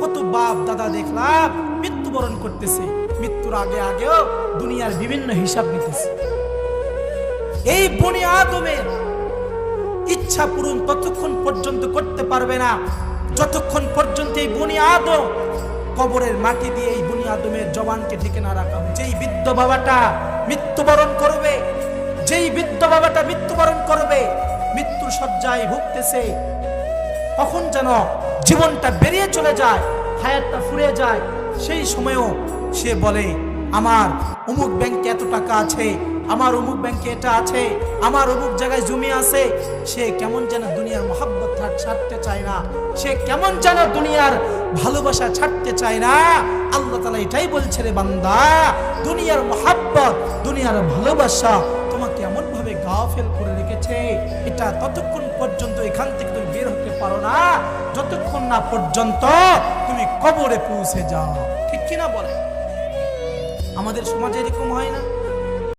কত বাপ দাদা দেখলাম মৃত্যুবরণ করতেছে। মৃত্যুর আগে আগেও দুনিয়ার বিভিন্ন হিসাব নিতেছে এই বনি আদমের ইচ্ছা পূরণ ততক্ষণ পর্যন্ত করতে পারবে না। যতক্ষণ পর্যন্ত এই বনি আদম কবরের মাটি দিয়ে এই বনি আদমের জবানকে ঢেকে না রাখা। যেই বৃদ্ধ বাবাটা মৃত্যুবরণ করবে, যেই বৃদ্ধ বাবাটা মৃত্যুবরণ করবে, মৃত্যুর শয্যায় ভুগতেছে কখন যেন জীবনটা বেরিয়ে চলে যায়, হায়াতটা ফুরিয়ে যায়, সেই সময়েও সে বলে, আমার অমুক ব্যাংকে এত টাকা আছে, আমার অমুক ব্যাংকে এটা আছে, আমার অমুক জায়গায় জমি আছে। সে কেমন যেন দুনিয়ার মহাব্বত ছাড়তে চায় না। সে কেমন যেন দুনিয়ার ভালোবাসা ছাড়তে চায় না। আল্লাহ তালা এটাই বলছে, রে বান্দা, দুনিয়ার মহাব্বত, দুনিয়ার ভালোবাসা তোমাকে এমন ভাবে গাফেল করে রেখেছে, এটা ততক্ষণ পর্যন্ত এখান পারো না। যতক্ষণ না পর্যন্ত তুমি কবরে পৌঁছে যাও। ঠিক কিনা বলে? আমাদের সমাজে এরকম হয় না?